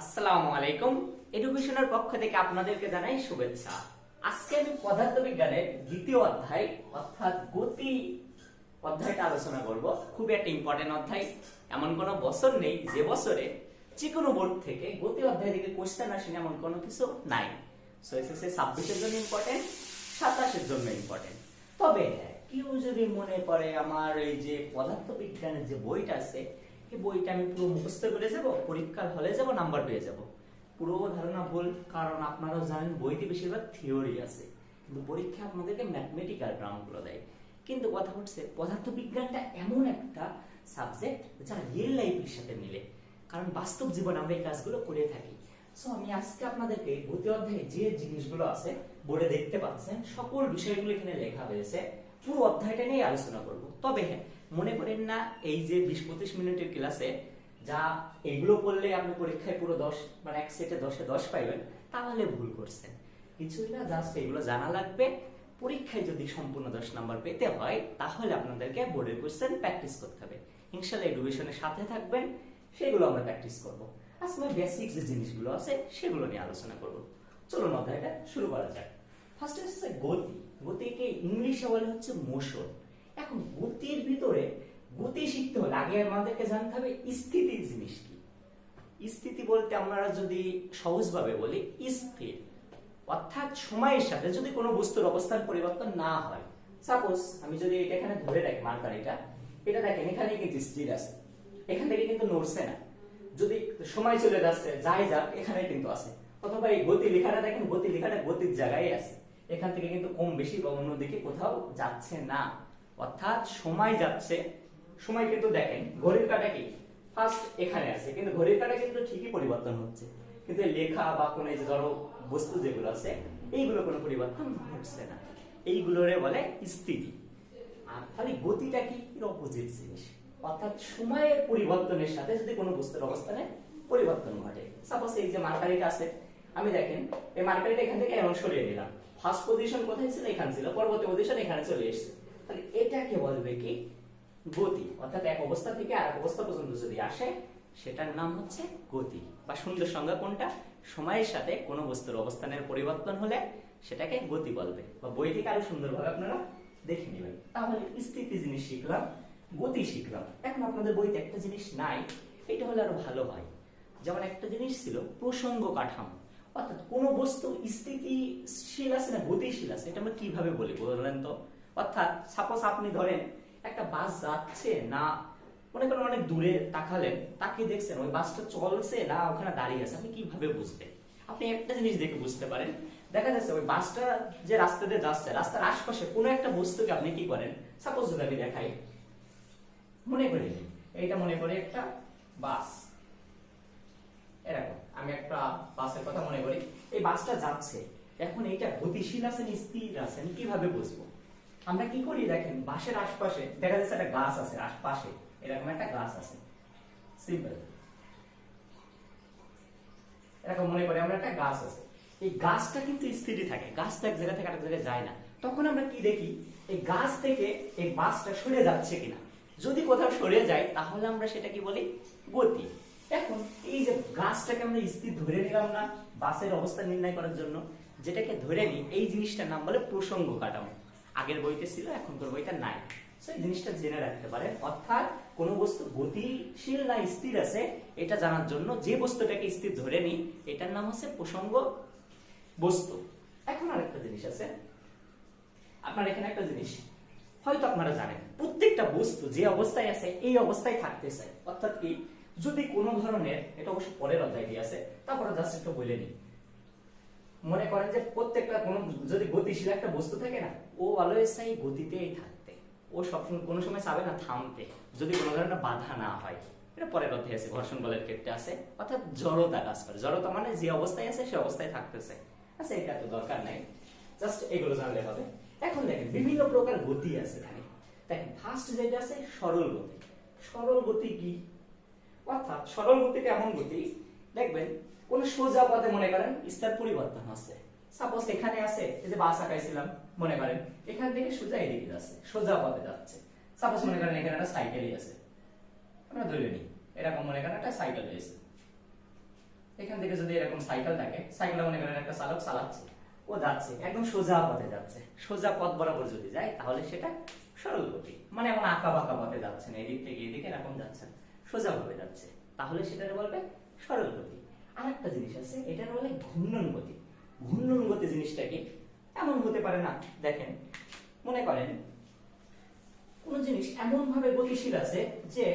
আসসালামু আলাইকুম। এডুকেশনের পক্ষ থেকে আপনাদেরকে জানাই শুভেচ্ছা। আজকে আমি পদার্থবিজ্ঞানের দ্বিতীয় অধ্যায় অর্থাৎ গতি অধ্যায়টা আলোচনা করব। একটা ইম্পর্টেন্ট অধ্যায়। এমন কোনো বছর নেই যে বছরে যে কোনো বোর্ড থেকে গতি অধ্যায় থেকে কোশ্চেন আসেনি এমন কোনো কিছু নাই। সো ছাব্বিশের জন্য ইম্পর্টেন্ট সাতাশের জন্য ইম্পর্টেন্ট তবে হ্যাঁ, কেউ যদি মনে করে আমার এই যে পদার্থবিজ্ঞানের যে বইটা আছে এই বইটা আমি পুরো মুখস্থ করে যাব, পরীক্ষার হলে যাব নাম্বার পেয়ে যাব। পুরো ধারণা ভুল, কারণ আপনারাও জানেন বইতে বেশিরভাগ থিওরি আছে। কিন্তু পরীক্ষা আপনাদেরকে ম্যাথমেটিক্যাল গ্রাউন্ডগুলো দেয়। কিন্তু কথা হচ্ছে, পদার্থবিজ্ঞানটা এমন একটা সাবজেক্ট যা রিয়েল লাইফের সাথে মিলে। কারণ বাস্তব জীবনে আমরা এই কাজগুলো করে থাকি। সো আমি আজকে আপনাদেরকে গতি অধ্যায়ে যে জিনিসগুলো আছে বোর্ডে দেখতে পাচ্ছেন, সকল বিষয়গুলো এখানে লেখা হয়েছে। পুরো অধ্যায়টা নিয়ে আলোচনা করব। তবে হ্যাঁ মনে করেন না এই যে বিশ পঁচিশ মিনিটের ক্লাসে যা এগুলো করলে আপনি পরীক্ষায় পুরো দশ মানে এক সেটে দশে দশ পাইবেন, তাহলে ভুল করছেন। কিছুই না জাস্ট এগুলো জানা লাগবে। পরীক্ষায় যদি সম্পূর্ণ দশ নাম্বার পেতে হয়, তাহলে আপনাদেরকে বোর্ডের কোশ্চেন প্র্যাকটিস করতে হবে। ইনশাল্লাহ এডুকেশনের সাথে থাকবেন, সেগুলো আমরা প্র্যাকটিস করব। আজকে বেসিক যে জিনিসগুলো আছে, সেগুলো নিয়ে আলোচনা করব। চলুন অধ্যায়টা শুরু করা যাক। ফার্স্ট হচ্ছে গতি। গতিকে ইংলিশে বলে হচ্ছে মোশন। এখন গতির ভিতরে গতি শিখতে হলে আগে আমাদেরকে জানতে হবে স্থিতি জিনিস কি। স্থিতি বলতে আমরা যদি সহজভাবে বলি, স্থির। অর্থাৎ সময়ের সাথে যদি কোনো বস্তুর অবস্থান পরিবর্তন না হয়। সাপোজ আমি যদি এটা এখানে ধরে রাখি মার্কার এটা এটা দেখেন, এখানে কিন্তু স্থির আছে? এখান থেকে কিন্তু নড়ছে না। যদি সময় চলে যাচ্ছে, যাই যাক, এখানে কিন্তু আছে। অথবা এই গতি লেখাটা দেখেন, গতি লেখাটা গতির জায়গায় আছে। এখান থেকে কিন্তু কম বেশি বা অন্যদিকে কোথাও যাচ্ছে না। অর্থাৎ সময় যাচ্ছে। সময় কিন্তু দেখেন, ঘড়ির কাটা কি? ফার্স্ট এখানে আছে, কিন্তু ঘড়ির কাটা কিন্তু ঠিকই পরিবর্তন হচ্ছে। কিন্তু লেখা বা কোনো যে ধরো বস্তু যেগুলো আছে, এইগুলো কোনো পরিবর্তন ঘটছে না। এইগুলোরে বলে স্থিতি। আর খালি গতিটা কি? অপোজিট জিনিস। অর্থাৎ সময়ের পরিবর্তনের সাথে যদি কোনো বস্তুর অবস্থানে পরিবর্তন ঘটে। সাপোজ এই যে মার্কারিটা আছে, আমি দেখেন, এই মার্কারিটা এখান থেকে এমন সরিয়ে দিলাম ফার্স্ট পজিশন কোথায় ছিল? এখানে ছিল। পরবর্তী পজিশন এখানে চলে এসেছে। তাহলে এটাকে বলবে কি? গতি। অর্থাৎ এক অবস্থা থেকে আর এক অবস্থা পর্যন্ত যদি আসে, সেটার নাম হচ্ছে গতি। বা সুন্দর সংজ্ঞা কোনটা? সময়ের সাথে কোনো বস্তুর অবস্থানের পরিবর্তন হলে সেটাকে গতি বলবে। বা বই থেকে আরও সুন্দরভাবে আপনারা দেখে নেবেন। তাহলে স্থিতি জিনিস শিখলাম, গতি শিখলাম। এখন আপনাদের বইতে একটা জিনিস নাই, এটা হলে আরও ভালো হয়। যেমন একটা জিনিস ছিল, প্রসঙ্গ কাঠামো। অর্থাৎ কোনো বস্তু স্থিতিশীল আছে না গতিশীল আছে, এটা আমরা কীভাবে বলি বলেন তো? অর্থাৎ সাপোজ আপনি ধরেন একটা বাস যাচ্ছে না, মনে করেন অনেক দূরে তাকালেন তাকে দেখছেন ওই বাসটা চলছে না, ওখানে দাঁড়িয়ে আছে, আপনি কীভাবে বুঝবেন আপনি একটা জিনিস দেখে বুঝতে পারেন। দেখা যাচ্ছে ওই বাসটা যে রাস্তা দিয়ে যাচ্ছে, রাস্তার আশপাশে কোনো একটা বস্তুকে আপনি কি করেন? সাপোজ যদি আমি দেখাই, মনে করি, এইটা মনে করি একটা বাস। এরকম, আমি একটা বাসের কথা মনে করি, এই বাসটা যাচ্ছে, এখন এইটা গতিশীল আছে স্থির আছে কীভাবে বুঝব? আমরা কি করি? দেখেন বাসের আশপাশে দেখা যাচ্ছে একটা গাছ আছে, আশপাশে এরকম একটা গাছ আছে। সিম্পল এরকম মনে করি আমরা একটা গাছ আছে। এই গাছটা কিন্তু স্থিরই থাকে গাছটা এক জায়গা থেকে আরেক জায়গায় যায় না। তখন আমরা কি দেখি? এই গাছ থেকে এই বাসটা সরে যাচ্ছে কিনা? যদি কোথাও সরে যায়, তাহলে আমরা সেটা কি বলি? গতি। এখন এই যে গাছটাকে আমরা স্থির ধরে নিলাম না বাসের অবস্থা নির্ণয় করার জন্য, যেটাকে ধরে নিই, এই জিনিসটার নাম বলে প্রসঙ্গ কাঠামো। আগের বইতে ছিল, এখনকার বইটা নাই। এই জিনিসটা জেনে রাখতে পারেন। অর্থাৎ, কোন বস্তু গতিশীল না স্থির আছে, এটা জানার জন্য যে বস্তুটাকে স্থির ধরে নিই, এটার নাম হচ্ছে প্রসঙ্গ বস্তু। এখন আরেকটা জিনিস আছে। আপনার এখানে একটা জিনিস। হয়তো আপনারা জানেন, প্রত্যেকটা বস্তু যে অবস্থায় আছে, এই অবস্থায় থাকতে চায়। অর্থাৎ কি? যদি কোনো ধরনের, এটা অবশ্য পরের অধ্যায় দিয়ে আছে, তারপরে জাস্ট একটু বলে নিই। মনে করেন যে প্রত্যেকটা কোনো যদি গতিশীল একটা বস্তু থাকে না, ও অলওয়েজ চাই গতিতেই থাকতে। ও সবসময় কোনো সময় চাবে না থামতে, যদি কোনো ধরনের বাধা না হয়। এটা পরের অধ্যায় আছে, ঘর্ষণ বলের ক্ষেত্রে আছে, অর্থাৎ জড়তা কাজ করে। জড়তা মানে যে অবস্থায় আছে, সে অবস্থায় থাকতেছে। আচ্ছা এটা তো দরকার নাই। জাস্ট এগুলো জানলে হবে। এখন দেখেন, বিভিন্ন প্রকার গতি আছে এখানে। দেখেন ফার্স্ট যেটা আছে, সরল গতি। সরল গতি কি? অর্থাৎ সরল গতিটা এমন গতি, দেখবেন কোন সোজা পথে মনে করেন স্তর পরিবর্তন হচ্ছে। সাপোজ এখানে আছে এই যে বাস আঁকাইছিলাম মনে করেন এখান থেকে সোজা এদিকে যাচ্ছে সোজা পথে যাচ্ছে। সাপোজ মনে করেন এখানে একটা সাইকেলই আছে। আমরা ধরে নিই এরকম মনে করেন একটা সাইকেল রয়েছে এখান থেকে যদি এরকম সাইকেল থাকে সাইকেল মনে করেন একটা চালক চালাচ্ছে ও যাচ্ছে একদম সোজা পথে যাচ্ছে। সোজা পথ বরাবর যদি যায় তাহলে সেটা সরল গতি মানে এমন আঁকা বাঁকা পথে যাচ্ছে না এদিক থেকে এদিকে এরকম যাচ্ছে না, সোজা ভাবে যাচ্ছে। তাহলে সেটা বলবে সরল গতি আর একটা জিনিস আছে, এটা বলে ঘূর্ণন গতি ঘূর্ণন গতি জিনিসটা কি? এমন হতে পারে না। দেখেন, মনে করেন, কোন জিনিস এমন ভাবে গতিশীল আছে যে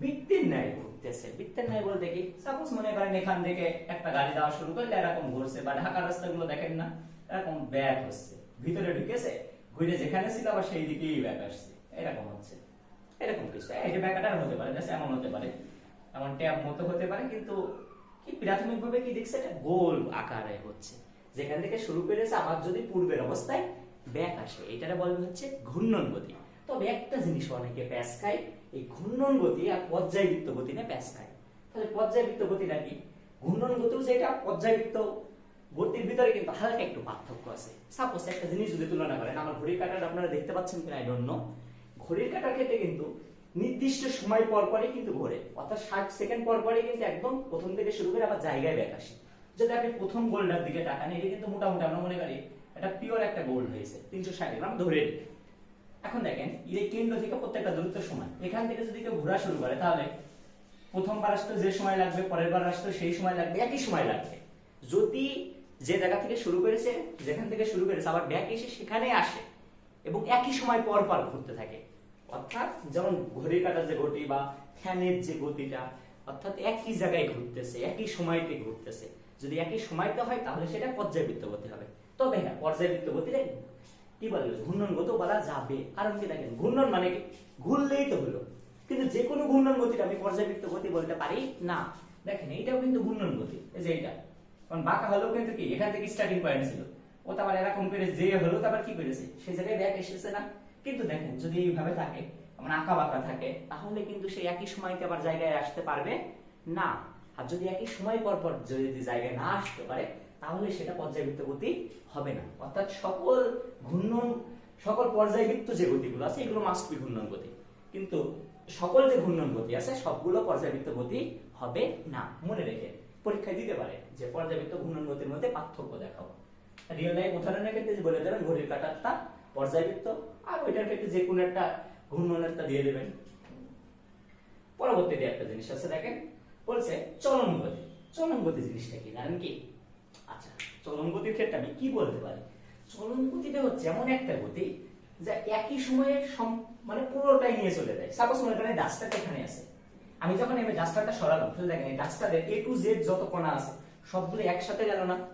বৃত্তের ন্যায় ঘুরতেছে বৃত্তের ন্যায় বলতে কি? সাপোজ মনে করেন এখান থেকে একটা গাড়ি যাওয়া শুরু করলে এরকম ঘুরছে, বা ঢাকার রাস্তাগুলো দেখেন না, এরকম ব্যাক হচ্ছে, ভিতরে ঢুকেছে, ঘুরে যেখানে ছিল আবার সেই দিকেই ব্যাক আসছে। এরকম হচ্ছে। এরকম কিছু। এই যে ব্যাকাটার হতে পারে এমন হতে পারে। এমন ট্যাব মতো হতে পারে, কিন্তু প্রাথমিকভাবে কি দেখছে? এটা গোল আকারে হচ্ছে। যেখান থেকে শুরু করেছে আবার যদি পূর্বের অবস্থায় ব্যাক আসে, এটারে বলবে হচ্ছে ঘূর্ণন গতি। তবে একটা জিনিস অনেকে প্যাস খায়, এই ঘূর্ণন গতি আর পর্যায়বৃত্ত গতি না প্যাস খায়। তাহলে পর্যায়বৃত্ত গতিটা কি? ঘূর্ণন গতিও যেটা পর্যায়বৃত্ত গতির ভিতরে কিন্তু হালকা একটু পার্থক্য আছে। সাপোজ একটা জিনিস যদি তুলনা করেন, আমার ঘড়ির কাঁটাটা আপনারা দেখতে পাচ্ছেন কিনা আই ডোন্ট নো ঘড়ির কাঁটার ক্ষেত্রে কিন্তু নির্দিষ্ট সময় পর পরই কিন্তু ঘোরে। অর্থাৎ ষাট সেকেন্ড পর পরই কিন্তু একদম প্রথম থেকে শুরু করে আবার জায়গায় ব্যাক আসে। যদি আপনি প্রথম গোলটার দিকে তাকান, এটা কিন্তু মোটামুটি আমরা মনে করি এটা পিওর একটা গোল হয়েছে। তিনশো ষাট গ্রাম ধরে নিই। এখন দেখেন, এই কেন্দ্র থেকে প্রত্যেকটা দূরত্ব সমান। এখান থেকে যদি কেউ ঘোরা শুরু করে, তাহলে প্রথমবার আসতে যে সময় লাগবে পরের বার আসতে সেই সময় লাগবে, একই সময় লাগবে। যদি যে জায়গা থেকে শুরু করেছে, যেখান থেকে শুরু করেছে, আবার ব্যাক এসে সেখানে আসে, এবং একই সময় পর পর ঘুরতে থাকে অর্থাৎ যেমন ঘড়ির কাটার যে গতি বা ফ্যানের যে গতিটা, অর্থাৎ একই জায়গায় ঘুরতেছে, একই সময়তে ঘুরতেছে। যদি একই সময়তে হয়, তাহলে সেটা পর্যায়বৃত্ত গতি হবে। তবে হ্যাঁ পর্যায়বৃত্ত গতিটা কি বলে ঘূর্ণন গত বলা যাবে। কারণ কি দেখেন, ঘূর্ণন মানে ঘুরলেই তো হলো। কিন্তু যে কোনো ঘূর্ণন গতিটা আমি পর্যায়বৃত্ত গতি বলতে পারি? না। দেখেন, এইটাও কিন্তু ঘূর্ণন গতি। এই যে এইটা। কারণ বাঁকা হলেও কিন্তু কি? এখান থেকে স্টার্টিং পয়েন্ট ছিল। ও তো আবার এরকম করে যে হলো তারপর কি করেছে? সেই জায়গায় ব্যাক এসেছে না? কিন্তু দেখেন, যদি এইভাবে থাকে মানে আঁকা বাঁকা থাকে, তাহলে কিন্তু সেই একই সময়তে আবার জায়গায় আসতে পারবে? না। আর যদি একই সময় পর পর যদি জায়গায় না আসতে পারে, তাহলে সেটা পর্যায়বৃত্ত গতি হবে না। অর্থাৎ সকল ঘূর্ণন, সকল পর্যায়বৃত্ত যে গতিগুলো আছে, এগুলো মাস্ট বি ঘূর্ণন গতি। কিন্তু সকল যে ঘূর্ণন গতি আছে, সবগুলো পর্যায়বৃত্ত গতি হবে না। মনে রেখে পরীক্ষায় দিতে পারে যে পর্যায়বৃত্ত ঘূর্ণন গতির মধ্যে পার্থক্য দেখাও। রিয়েল লাইফ উদাহরণের ক্ষেত্রে বলে দেবেন ঘড়ির কাঁটারটা পর্যায়বৃত্ত, আর ওইটার ক্ষেত্রে যে কোনো একটা ঘূর্ণনেরটা দিয়ে দেবেন। পরবর্তীতে একটা জিনিস আছে, দেখেন, বলছে চলন গতি চলন গতি জিনিসটা কি, জানেন কি? আচ্ছা চলন গতির ক্ষেত্রে আমি কি বলতে পারি? চলন গতিটা হচ্ছে এমন একটা গতি যা একই সময়ে সম- মানে পুরোটাই নিয়ে চলে যায়। সাপোজ মনে করেন ডাস্টারটা এখানে আছে। আমি যখন এই ডাস্টারটা সরালাম তাহলে দেখেন এই ডাস্টারের এ টু জেড যত কণা আছে, সবগুলো একসাথে গেল না।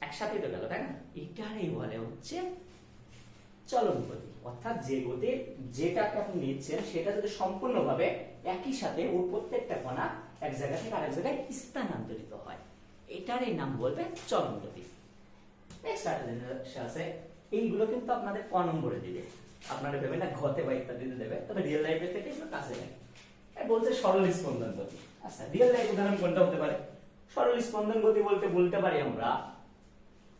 একসাথে তো গেল, তাই না? এটারই বলে হচ্ছে চলন গতি অর্থাৎ যে গতি যেটাকে আপনি নিচ্ছেন, সেটা যদি সম্পূর্ণভাবে একই সাথে ওর প্রত্যেকটা কণা এক জায়গা থেকে আরেক জায়গায় স্থানান্তরিত হয়। এটারই নাম বলবে চলন গতি আছে, এইগুলো কিন্তু আপনাদের ক নম্বরে দিবে। আপনারা ভেবে না, ঘতে বা ইত্যাদিতে দেবে, তবে রিয়েল লাইফের থেকে এগুলো কাছে নেই বলছে সরল স্পন্দন গতি। আচ্ছা রিয়েল লাইফ উদাহরণ কোনটা হতে পারে? সরল স্পন্দন গতি বলতে বলতে পারি আমরা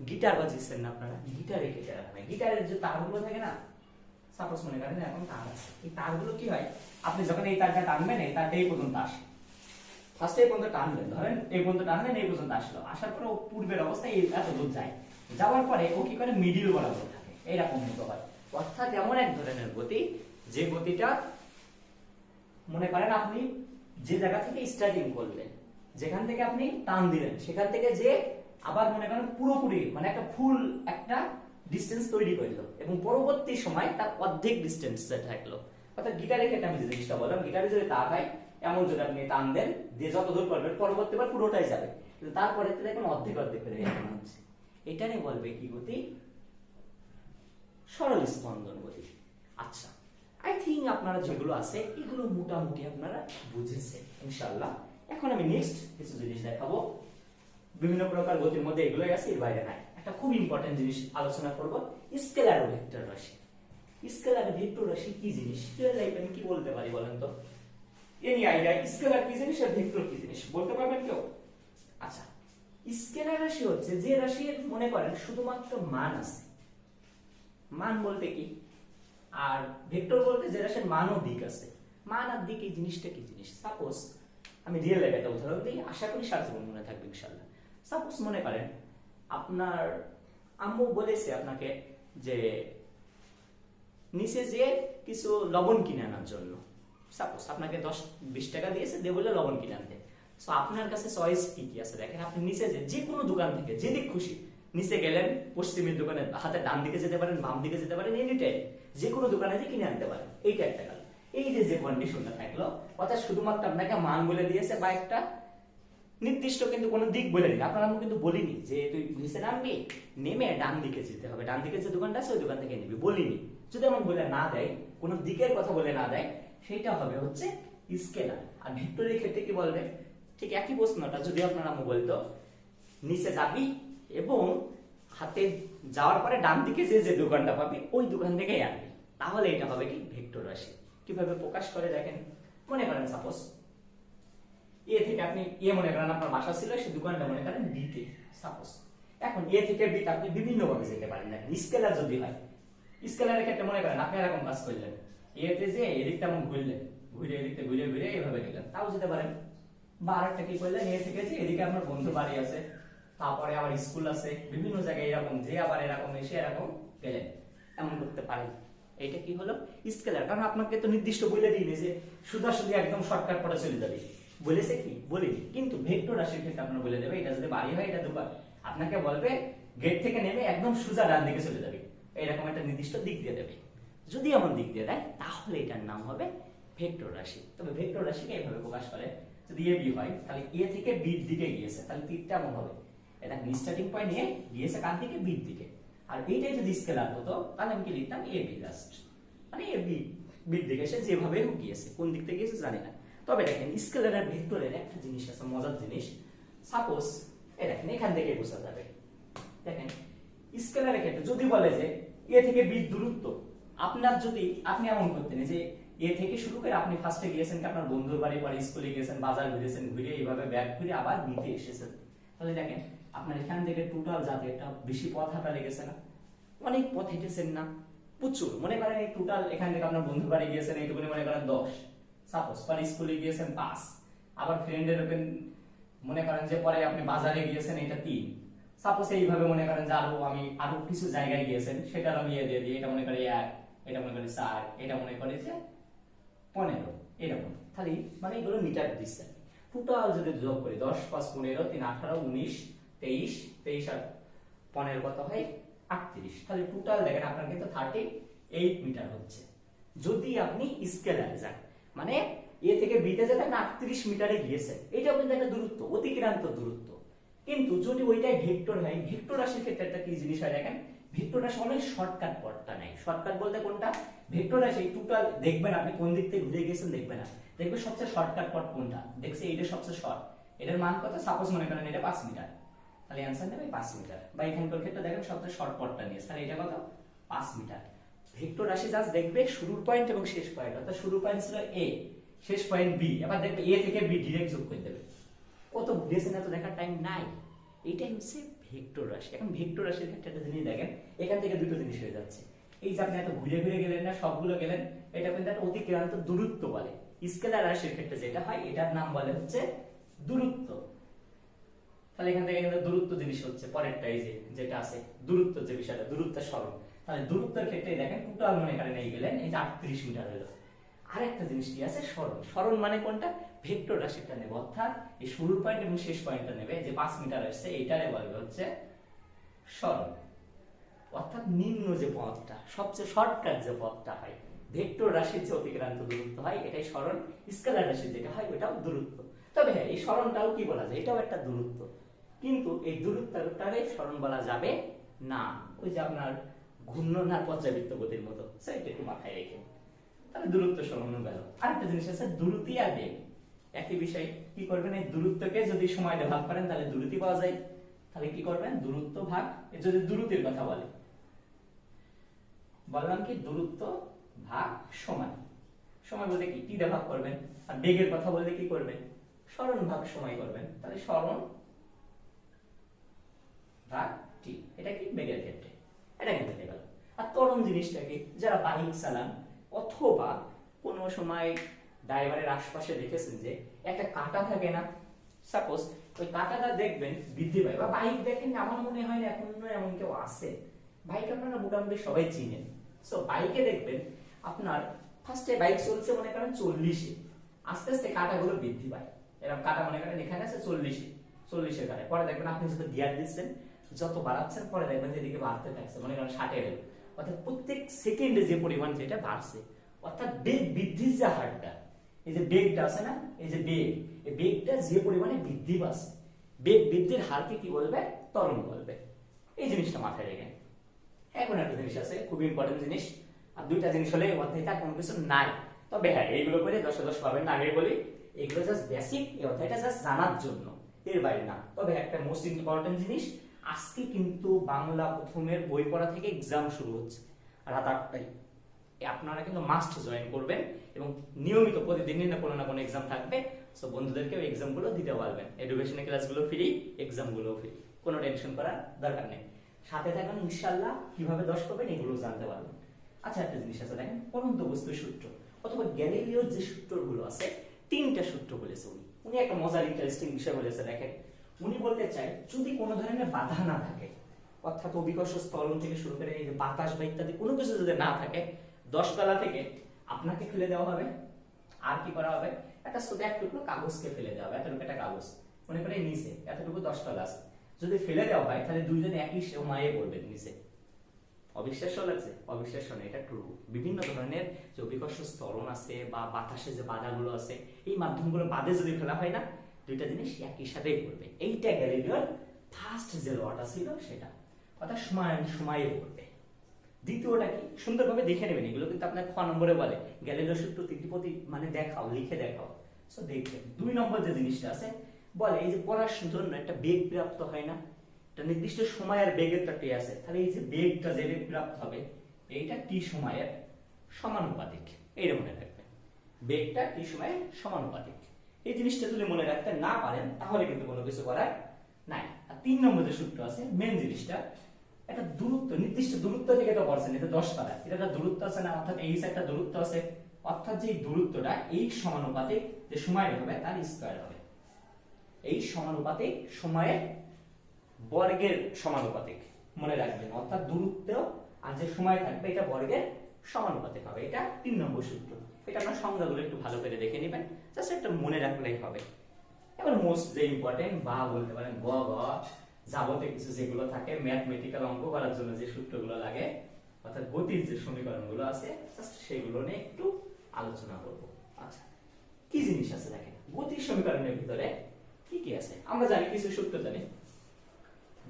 গিটার বাজিয়েছেন না আপনারা? গিটারে কেটে রাখবে গিটারের যে তারগুলো থাকে না সাপোজ মনে করেন এখন তার আছে। এই তারগুলো কি হয়? আপনি যখন এই তারটা টানবেন, এই তারটা এই পর্যন্ত আসে। ফার্স্টে এই পর্যন্ত টানলেন, ধরেন এই পর্যন্ত টানলেন, এই পর্যন্ত আসলো। আসার পরে ও পূর্বের অবস্থায় এই এত দূর যায়। যাওয়ার পরে ও কি করে? মিডিল বরাবর থাকে। এইরকম মতো হয়। অর্থাৎ এমন এক ধরনের গতি, যে গতিটা মনে করেন আপনি যে জায়গা থেকে স্টার্টিং করলেন, যেখান থেকে আপনি টান দিলেন, সেখান থেকে যে আবার মনে করেন পুরোপুরি মানে একটা ফুল একটা ডিস্টেন্স তৈরি করল এবং পরবর্তী সময় তার অর্ধেক ডিস্টেন্স থাকল। অর্থাৎ গিটারের ক্ষেত্রে আমি যে জিনিসটা বললাম গিটারে যদি তার হয়, এমন যদি আপনি টান দেন দিয়ে যত দূর করবেন পরবর্তীবার পুরোটাই যাবে। কিন্তু তারপরে তো দেখুন অর্ধেক অর্ধেক করে এরকম হচ্ছে। এটারে বলবে কি গতি? সরল স্পন্দন গতি। আচ্ছা আই থিঙ্ক আপনারা যেগুলো আছে, এগুলো মোটামুটি আপনারা বুঝেছেন, ইনশাআল্লাহ। এখন আমি নেক্সট কিছু জিনিস দেখাবো। বিভিন্ন প্রকার গতির মধ্যে এগুলোই আছে, এর বাইরে নাই। একটা খুব ইম্পর্টেন্ট জিনিস আলোচনা করব স্কেলার ও ভেক্টর রাশি। স্কেলার ভেক্টর রাশি কি জিনিস? রিয়েল লাইফে আমি কি বলতে পারি বলেন তো? এনি আইডিয়া স্কেলার কি জিনিস আর ভেক্টর কি জিনিস? বলতে পারবেন কেউ? আচ্ছা স্কেলার রাশি হচ্ছে যে রাশির মনে করেন শুধুমাত্র মান আছে। মান বলতে কি? আর ভেক্টর বলতে যে রাশির মান ও দিক আছে। মান আর দিক এই জিনিসটা কি জিনিস? সাপোজ আমি রিয়েল লাইফে একটা উদাহরণ দিই, আশা করি সারা জীবন মনে থাকবে ইনশাল্লাহ। সাপোজ মনে করেন আপনার আম্মু বলেছে আপনাকে যে নিচে যে কিছু লবণ কিনে আনার জন্য। সাপোজ আপনাকে দশ, বিশ টাকা দিয়েছে, দিয়ে বলে লবণ কিনে আনতে। সো আপনার কাছে চয়েস কি কি আছে? দেখেন, আপনি নিচে যে যে কোনো দোকান থেকে যেদিক খুশি, নিচে গেলেন, পশ্চিমের দোকানে, হাতে ডান দিকে যেতে পারেন, বাম দিকে যেতে পারেন এনি টাইম যে কোনো দোকানে যে কিনে আনতে পারেন, এইটা একটা গেল এই যে যে কন্ডিশনটা থাকল, অর্থাৎ শুধুমাত্র আপনাকে মান বলে দিয়েছে বা একটা নির্দিষ্ট কিন্তু কোনো দিক বলে দিন আপনার আমি কিন্তু বলিনি যে তুই নিচে নামবি, নেমে ডান দিকে যেতে হবে। ডান দিকে যে দোকানটা আছে, ওই দোকান থেকে নিবি। বলিনি। যদি এমন বলে না দেয়, কোনো দিকের কথা বলে না দেয়, সেটা হবে হচ্ছে স্কেলার। আর ভিক্টোরির ক্ষেত্রে কি বলবে? ঠিক একই প্রশ্নটা যদি আপনার আম্মু বলতো, নিচে যাবি এবং হাতে যাওয়ার পরে ডান দিকে যে যে দোকানটা পাবি, ওই দোকান থেকেই আনবি তাহলে এটা হবে কি? ভেক্টর রাশি। কীভাবে প্রকাশ করে দেখেন? মনে করেন সাপোজ এ থেকে আপনি এ মনে করেন আপনার বাসা ছিল সেই দোকানটা মনে করেন বি তে সাপোজ এখন এ থেকে বি আপনি বিভিন্ন ভাবে যেতে পারেন। না স্কেলার যদি হয় স্কেলারের ক্ষেত্রে মনে করেন আপনি এরকম কাজ করলেন। এতে যে এদিকটা এমন ঘুরলেন, ঘুরে এদিকটা ঘুরে ঘুরে এইভাবে গেলেন। তাও যেতে পারেন। বা আরেকটা কি করলেন? এ থেকে যে এদিকে আপনার বন্ধু বাড়ি আছে, তারপরে আবার স্কুল আছে, বিভিন্ন জায়গায় এরকম, যে আবার এরকম, এসে এরকম গেলেন। এমন করতে পারেন। এটা কি হলো? স্কেলার কারণ আপনাকে তো নির্দিষ্ট বলে দিইনি যে সুদাসুদি একদম শর্টকাট পরে চলে যাবে। বলেছে কি? বলিনি। কিন্তু ভেক্টর রাশির ক্ষেত্রে আপনার বলে দেবে, এটা যদি বাড়ি হয়, এটা দোকান আপনাকে বলবে গেট থেকে নেমে একদম সোজা ডান দিকে চলে যাবে। এরকম একটা নির্দিষ্ট দিক দিয়ে দেবে। যদি এমন দিক দিয়ে দেয়, তাহলে এটার নাম হবে ভেক্টর রাশি। তবে ভেক্টর রাশিকে এইভাবে প্রকাশ করে, যদি এ বি হয়, তাহলে এ থেকে বির দিকে গিয়েছে, তাহলে তীরটা এমন হবে। এটা স্টার্টিং পয়েন্ট নিয়ে গিয়েছে কার দিকে? বির দিকে। আর এইটাই যদি স্কেলার হতো, তাহলে আমি কি লিখতাম? এ বি জাস্ট মানে এ বি বির দিকে সে যেভাবে গিয়েছে। কোন দিক থেকে গিয়েছে জানি না। তবে দেখেন স্কেলারের ভেক্টরের একটা জিনিস আছে, মজার জিনিস। সাপোজ এ দেখেন, এখান থেকে বোঝা যাবে। দেখেন স্কেলারের ক্ষেত্রে যদি বলে যে, এ থেকে বি দূরত্ব, আপনার যদি, আপনি এমন করতেন যে, এ থেকে শুরু করে আপনি ফার্স্টে গিয়েছেন কি আপনার বন্ধুর বাড়ি, পরে স্কুলে গিয়েছেন, বাজার ঘুরেছেন, ঘুরে এইভাবে ব্যাগ ঘুরে আবার বিতে এসেছেন। তাহলে দেখেন, আপনার এখান থেকে টোটাল যাতে একটা বেশি পথ হাঁটা লেগেছে না। অনেক পথ হেঁটেছেন না, প্রচুর। মনে করেন এই টোটাল এখান থেকে আপনার বন্ধুর বাড়ি গিয়েছেন, এইটুকুনি মনে করেন দশ। সাপোজ পরে স্কুলে গিয়েছেন পাঁচ আবার ফ্রেন্ডের ওপেন মনে করেন যে, পরে আপনি বাজারে গিয়েছেন, এটা তিন সাপোজ এইভাবে মনে করেন যে, আরও আমি, আরও কিছু জায়গায় গিয়েছেন সেটার আমি ইয়ে দিয়ে দিই। এটা মনে করি এক, এটা মনে করি চার, এটা মনে করি যে পনেরো। এরকম। তাহলে মানে এগুলো মিটার দিচ্ছে টোটাল যদি যোগ করি, দশ, পাঁচ, পনেরো, তিন, আঠারো, উনিশ, তেইশ তেইশ আর পনেরো কত হয়? আটত্রিশ। তাহলে টোটাল দেখেন, আপনার কিন্তু থার্টি এইট মিটার হচ্ছে। যদি আপনি স্কেলারে যান মানে এ থেকে বিতে যেতে আপনি আটত্রিশ মিটারে গিয়েছেন এটাও কিন্তু একটা দূরত্ব, অতিক্রান্ত দূরত্ব। কিন্তু যদি ওইটাই ভেক্টর হয়, ভেক্টর রাশির ক্ষেত্রে একটা কি জিনিস হয় দেখেন? ভেক্টর রাশি অনেক শর্টকাট পথটা নেয়। শর্টকাট বলতে কোনটা? ভেক্টর রাশি টোটাল দেখবেন আপনি কোন দিক থেকে ঘুরে গেছেন দেখবেন না। দেখবেন সবচেয়ে শর্টকাট পথ কোনটা? দেখছে এইটা সবচেয়ে শর্ট এটার মান কত? সাপোজ মনে করেন এটা পাঁচ মিটার। তাহলে অ্যান্সার নেবে পাঁচ মিটার। বা এখানকার ক্ষেত্রে দেখেন সবচেয়ে শর্ট পথটা নিয়ে তাহলে এটা কত? পাঁচ মিটার। ভেক্টর রাশি জাস্ট দেখবে শুরুর পয়েন্ট এবং শেষ পয়েন্ট অর্থাৎ শুরুর পয়েন্ট ছিল এ শেষ পয়েন্ট বি এবার দেখবে এ থেকে বি ডিরেক্ট যোগ করে দেবে। কত ঘুরেছে না তো দেখার টাইম নাই। এইটাই হচ্ছে ভেক্টর রাশি। এখন ভেক্টর রাশির ক্ষেত্রে একটা জিনিস দেখেন, এখান থেকে দুটো জিনিস হয়ে যাচ্ছে। এই যে আপনি এত ঘুরে ঘুরে গেলেন না, সবগুলো গেলেন, এটা কিন্তু একটা অতিক্রান্ত দূরত্ব বলে। স্কেলার রাশির ক্ষেত্রে যেটা হয়, এটার নাম বলে হচ্ছে দূরত্ব। তাহলে এখান থেকে কিন্তু দূরত্ব জিনিস হচ্ছে, পরেরটা এই যে, যেটা আছে, দূরত্ব যে বিষয়টা দূরত্ব সরণ তাহলে দূরত্বের ক্ষেত্রে দেখেন টোটাল মনে করেন এই গেলেন এই যে আটত্রিশ মিটার হলো। আরেকটা জিনিস কি আছে? সরণ সরণ মানে কোনটা? ভেক্টর রাশিটা নেবে, অর্থাৎ এই শুরুর পয়েন্ট এবং শেষ পয়েন্টটা নেবে যে পাঁচ মিটার আসছে, এইটারে বলবে হচ্ছে সরণ অর্থাৎ নিম্ন যে পথটা, সবচেয়ে শর্টকাট যে পথটা হয়, ভেক্টর রাশির যে অতিক্রান্ত দূরত্ব হয়, এটাই সরণ স্কেলার রাশির যেটা হয় ওটাও দূরত্ব। তবে হ্যাঁ এই সরণটাও কি বলা যায়? এটাও একটা দূরত্ব। কিন্তু এই দূরত্বটারে সরণ বলা যাবে না। ওই যে আপনার ঘূর্ণনার পর্যাবৃত্ত গতির মতো। সেটা একটু মাথায় রেখে। তাহলে দূরত্ব সরানো গেল। আরেকটা জিনিস আছে দূরতি আর বেগ একই বিষয়, কি করবেন? এই দূরত্বকে যদি সময়টা ভাগ করেন, তাহলে দূরতি পাওয়া যায়। তাহলে কি করবেন? দূরত্ব ভাগ যদি দূরতির কথা বলে। বললাম কি, দূরত্ব ভাগ সময় সময় বলতে কি? টি ভাগ করবেন? আর বেগের কথা বললে কি করবেন? স্মরণ ভাগ সময় করবেন। তাহলে স্মরণ ভাগ টি। এটা কি? বেগের ক্ষেত্রে। এটা কিন্তু হয়ে গেল আর ত্বরণ জিনিসটা কি যারা বাইক চালান, অথবা কোনো সময় ড্রাইভারের আশপাশে দেখেছেন যে একটা কাঁটা থাকে না সাপোজ ওই কাঁটাটা দেখবেন বৃদ্ধি পায়, বা বাইক দেখেন আমার মনে হয় না এখন এমন কেউ আছে। বাইক আপনারা মোটামুটি সবাই চিনেন। সো বাইকে দেখবেন আপনার ফার্স্টে বাইক চলছে মনে করেন চল্লিশে, আস্তে আস্তে কাঁটাগুলো বৃদ্ধি পায়। এরকম কাঁটা মনে করেন এখানে আছে চল্লিশে, চল্লিশের কাঁটায়। পরে দেখবেন আপনি যত গিয়ার দিচ্ছেন যত বাড়াচ্ছেন, পরে দেখবেন যে এদিকে বাড়তে থাকছে। মনে করেন ষাটে গেল অর্থাৎ প্রত্যেক সেকেন্ডে যে পরিমাণ যেটা বাড়ছে, অর্থাৎ বেগ বৃদ্ধির যে হারটা, এই যে বেগটা আছে না, এই যে বেগ, এই বেগটা যে পরিমাণে বৃদ্ধি পাচ্ছে, বেগ বৃদ্ধির হারকে কি বলবে? ত্বরণ বলবে। এই জিনিসটা মাথায় রেখে। এখন একটা জিনিস আছে, খুব ইম্পর্টেন্ট জিনিস। আর দুইটা জিনিস হলে অধ্যায়টা কোনো কিছু নাই। তবে হ্যাঁ এইগুলো করে দশে দশ পাবেন না আগে বলি, এগুলো জাস্ট বেসিক এই অধ্যায়টা জাস্ট জানার জন্য। এর বাইরে না। তবে একটা মোস্ট ইম্পর্টেন্ট জিনিস আজকে কিন্তু বাংলা প্রথমের বই পড়া থেকে এক্সাম শুরু হচ্ছে। রাত আটটায়। আপনারা কিন্তু মাস্ট জয়েন করবেন এবং নিয়মিত প্রতিদিনই না কোনো না কোনো এক্সাম থাকবে। সো বন্ধুদেরকে ওই এক্সামগুলো দিতে পারবেন এডুকেশনের ক্লাসগুলো ফ্রি এক্সামগুলো ফ্রি কোনো টেনশন করার দরকার নেই। সাথে থাকুন ইনশাল্লাহ কীভাবে দশ পাবেন এগুলো জানতে পারবেন। আচ্ছা একটা জিনিস আছে, দেখেন অনন্ত বস্তুর সূত্র। অথবা গ্যালিলিওর যে সূত্রগুলো আছে, তিনটা সূত্র বলেছে উনি। উনি একটা মজার ইন্টারেস্টিং বিষয় বলেছে, দেখেন। উনি বলতে চায় যদি কোনো ধরনের বাধা না থাকে, অর্থাৎ অভিকর্ষ স্থলন থেকে শুরু করে এই যে বাতাস বা ইত্যাদি কোনো কিছু যদি না থাকে দশ তলা থেকে আপনাকে ফেলে দেওয়া হবে। আর কি করা হবে? একটা ছোট এক টুকরো কাগজকে ফেলে দেওয়া হবে, এতটুকু একটা কাগজ। মনে করে নিচে, এতটুকু দশ তলা আছে। যদি ফেলে দেওয়া হয়, তাহলে দুইজন একই সময়ে পড়বে নিচে। অবিশ্বাস্য লাগছে? অবিশ্বাস্য না এটা ট্রু বিভিন্ন ধরনের যে অভিকর্ষ স্তরণ আছে বা বাতাসে যে বাধাগুলো আছে, এই মাধ্যমগুলো বাদে যদি ফেলা হয় না দুইটা জিনিস একই সাথেই পড়বে। এইটা গ্যালিলিওর ফার্স্ট যে লটা ছিল সেটা। অর্থাৎ সময়, সময়ে পড়বে। দ্বিতীয়টা কি? সুন্দরভাবে দেখে নেবেন। এগুলো কিন্তু আপনার খ নম্বরে বলে। গ্যালিলিও সূত্র তিনটি মানে দেখাও, লিখে দেখাও। সো দেখবেন, দুই নম্বর যে জিনিসটা আছে, বলে এই যে পড়ার জন্য একটা বেগ প্রাপ্ত হয় না। একটা নির্দিষ্ট সময়ের বেগের একটা আছে। তাহলে এই যে বেগটা যে বেগ প্রাপ্ত হবে, এইটা টি সময়ের সমানুপাতিক। এইটা মনে রাখবেন বেগটা টি সময়ের সমানুপাতিক। এই জিনিসটা যদি মনে রাখতে না পারেন, তাহলে কিন্তু কোনো কিছু করার নাই। আর তিন নম্বর যে সূত্র আছে মেন জিনিসটা একটা দূরত্ব, নির্দিষ্ট দূরত্ব থেকে এটা বলছেন এটা দশ তারা এটা একটা দূরত্ব আছে না? অর্থাৎ এই একটা দূরত্ব আছে। অর্থাৎ যে দূরত্বটা, এই সমানুপাতে যে সময় হবে, তার স্কয়ার হবে। এই সমানুপাতে সময়ের বর্গের সমানুপাতিক, মনে রাখবেন। অর্থাৎ দূরত্ব আর যে সময় থাকবে, এটা বর্গের সমানুপাতিক হবে। এটা তিন নম্বর সূত্র। এটা আপনার সংজ্ঞাগুলো একটু ভালো করে দেখে নেবেন। জাস্ট একটা মনে রাখলেই হবে। এবার মোস্ট যে ইম্পর্টেন্ট বা বলতে পারেন গ গ যাবতীয় কিছু যেগুলো থাকে ম্যাথমেটিক্যাল অঙ্ক করার জন্য যে সূত্রগুলো লাগে, অর্থাৎ গতির যে সমীকরণগুলো আছে জাস্ট সেগুলো নিয়ে একটু আলোচনা করব। আচ্ছা কি জিনিস আছে দেখেন? গতির সমীকরণের ভিতরে কি কি আছে? আমরা জানি, কিছু সূত্র জানি।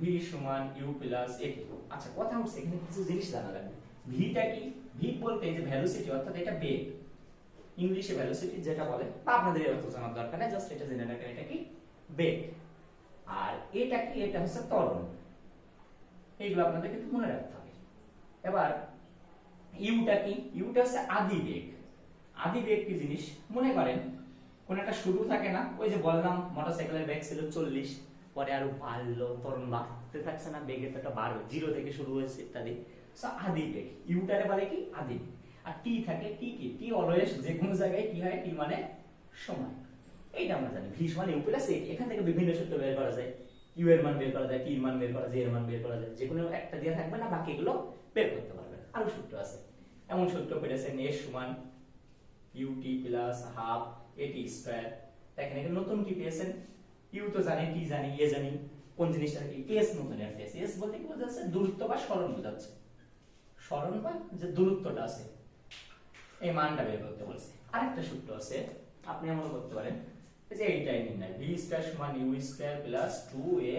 V সমান u প্লাস a আচ্ছা কথা হচ্ছে এখানে কিছু জিনিস জানা লাগবে। ভিটা কি? ভি বলতে যে ভেলোসিটি অর্থাৎ এটা বেগ। ইংলিশে ভেলোসিটি যেটা বলে বা আপনাদের অর্থ জানার দরকার নেই জাস্ট এটা জেনে রাখেন এটা কি বেগ। আর এটা কি, এটা হচ্ছে ত্বরণ। এইগুলো আপনাদের কিন্তু মনে রাখতে হবে। এবার, ইউটা কি? ইউটা হচ্ছে আদি বেগ। আদি বেগ কি জিনিস? মনে করেন, কোন একটা শুরু থাকে না, ওই যে বললাম, মোটরসাইকেলের বেগ ছিল চল্লিশ, পরে আরও বাড়লো তরণ বাড়তে থাকছে না বেগের তো একটা বাড়বে জিরো থেকে শুরু হয়েছে ইত্যাদি। আদি বেগ। ইউটারে বলে কি? আদি আর টি থাকে টি কি? টি অলওয়েজ যে কোনো জায়গায় কি হয় টি মানে সময়। এইটা আমরা জানি। ভি সমান ইউ প্লাস এ এখান থেকে বিভিন্ন সূত্র বের করা যায়। ইউ এর মান বের করা যায় টি এর মান বের করা যায় এর মান বের করা যায়। যে কোনো একটা দিয়ে থাকবে না বাকিগুলো বের করতে পারবেন আরও সূত্র আছে। এমন সূত্র পেরেছেন এ সমান UT plus half AT square দেখেন এটা নতুন কি পেয়েছেন? ইউ তো জানি টি জানি এ জানি। কোন জিনিসটা কি? এস নতুন এস এস বলতে কি বোঝাচ্ছে দূরত্ব বা সরণ বোঝাচ্ছে। সরণ বা যে দূরত্বটা আছে। এই মানটা বের করতে বলছে। আরেকটা সূত্র আছে, আপনি এমন করতে পারেন যে এইটাই নির্ণয় ভি স্কয়ার সমান U square plus two A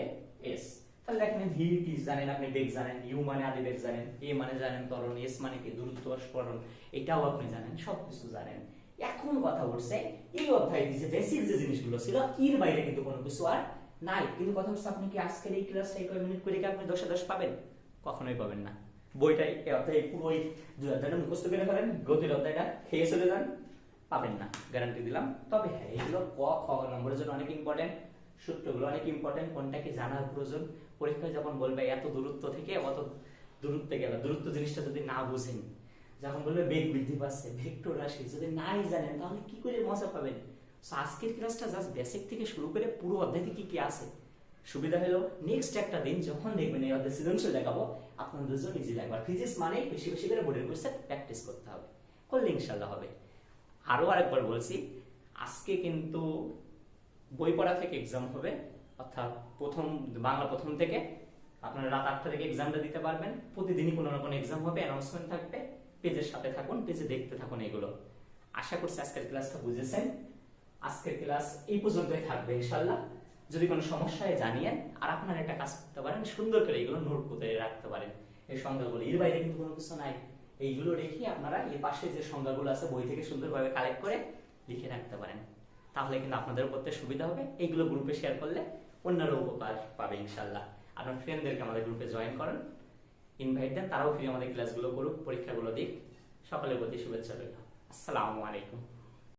S তাহলে দেখেন ভি কি জানেন, আপনি বেগ জানেন ইউ মানে আদি বেগ জানেন এ মানে জানেন ত্বরণ এস মানে কি দূরত্ব বা এটাও আপনি জানেন, সবকিছু জানেন। এখন কথা উঠছে এই অধ্যায়ে যে বেসিক যে জিনিসগুলো ছিল, এর বাইরে কিন্তু কোনো কিছু আর নাই। কিন্তু কথা হচ্ছে আপনি কি আজকের এই ক্লাসটা কয় মিনিট করে কি আপনি দশে দশ পাবেন? কখনোই পাবেন না। বইটাই, এই অধ্যায় পুরো দুই অধ্যায়টা মুখস্থ করে ফেলেন গতির অধ্যায়টা খেয়ে চলে যান, পাবেন না গ্যারান্টি দিলাম। তবে হ্যাঁ এগুলো ক, খ, নম্বরের জন্য অনেক ইম্পর্টেন্ট সূত্রগুলো অনেক ইম্পর্টেন্ট কোনটা কি জানার প্রয়োজন? পরীক্ষায় যখন বলবে এত দূরত্ব থেকে অত দূরত্বে গেল, দূরত্ব জিনিসটা যদি না বুঝেন, যখন বলবে বেগ বৃদ্ধি পাচ্ছে ভেক্টর রাশি, যদি নাই জানেন, তাহলে কি করে মজা পাবেন? আজকের ক্লাসটা জাস্ট বেসিক থেকে শুরু করে পুরো অধ্যায় কি কি আছে? সুবিধা হলো নেক্সট একটা দিন যখন দেখবেন এই অধ্যায় সৃজনশীল দেখাবো আপনাদের জন্য ইজি লাগবে। ফিজিক্স মানে বেশি বেশি করে বোর্ডের কোর্সে প্র্যাকটিস করতে হবে। করলে ইনশাল্লাহ হবে। আরও আরেকবার বলছি, আজকে কিন্তু বই পড়া থেকে এক্সাম হবে। অর্থাৎ প্রথম, বাংলা প্রথম থেকে আপনারা রাত আটটা থেকে এক্সামটা দিতে পারবেন। প্রতিদিনই কোনো না কোনো এক্সাম হবে অ্যানাউন্সমেন্ট থাকবে। পেজের সাথে থাকুন, পেজে দেখতে থাকুন এগুলো। আশা করছি আজকের ক্লাসটা বুঝেছেন। আজকের ক্লাস এই পর্যন্তই থাকবে ইনশাল্লাহ যদি কোনো সমস্যা হয় জানিয়েন, আর আপনার একটা কাজ করতে পারেন, সুন্দর করে এগুলো নোট করে রাখতে পারেন। এই সংজ্ঞাগুলো, এর বাইরে কিন্তু কোনো কিছু নাই। এইগুলো রেখে আপনারা এর পাশে যে সংজ্ঞাগুলো আছে, বই থেকে সুন্দরভাবে কালেক্ট করে লিখে রাখতে পারেন। তাহলে কিন্তু আপনাদের করতে সুবিধা হবে। এইগুলো গ্রুপে শেয়ার করলে অন্যরাও উপকার পাবে ইনশাল্লাহ আপনার ফ্রেন্ডদেরকে আমাদের গ্রুপে জয়েন করেন। ইনভাইট দেন, তারাও ফ্রি আমাদের ক্লাসগুলো করুক, পরীক্ষাগুলো দিক। সকলের প্রতি শুভেচ্ছা রইল। আসসালামু আলাইকুম।